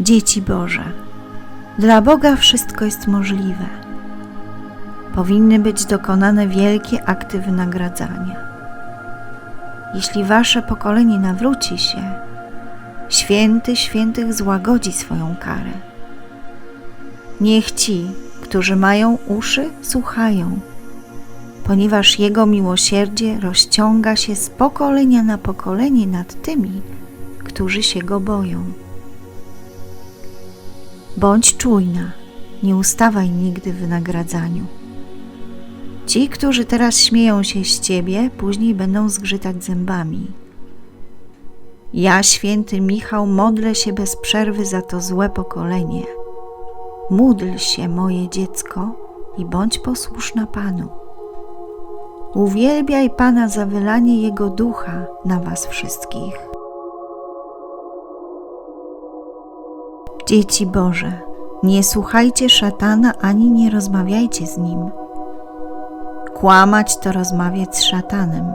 Dzieci Boże, dla Boga wszystko jest możliwe. Powinny być dokonane wielkie akty wynagradzania. Jeśli wasze pokolenie nawróci się, święty świętych złagodzi swoją karę. Niech ci, którzy mają uszy, słuchają, ponieważ Jego miłosierdzie rozciąga się z pokolenia na pokolenie nad tymi, którzy się Go boją. Bądź czujna, nie ustawaj nigdy w wynagradzaniu. Ci, którzy teraz śmieją się z Ciebie, później będą zgrzytać zębami. Ja, święty Michał, modlę się bez przerwy za to złe pokolenie. Módl się, moje dziecko, i bądź posłuszna Panu. Uwielbiaj Pana za wylanie Jego ducha na Was wszystkich. Dzieci Boże, nie słuchajcie szatana ani nie rozmawiajcie z nim. Kłamać to rozmawiać z szatanem.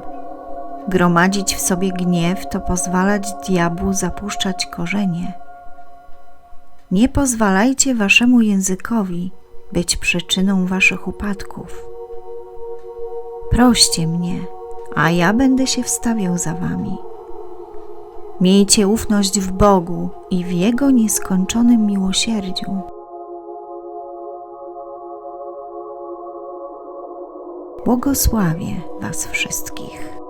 Gromadzić w sobie gniew to pozwalać diabłu zapuszczać korzenie. Nie pozwalajcie waszemu językowi być przyczyną waszych upadków. Proście mnie, a ja będę się wstawiał za wami. Miejcie ufność w Bogu i w Jego nieskończonym miłosierdziu. Błogosławię Was wszystkich.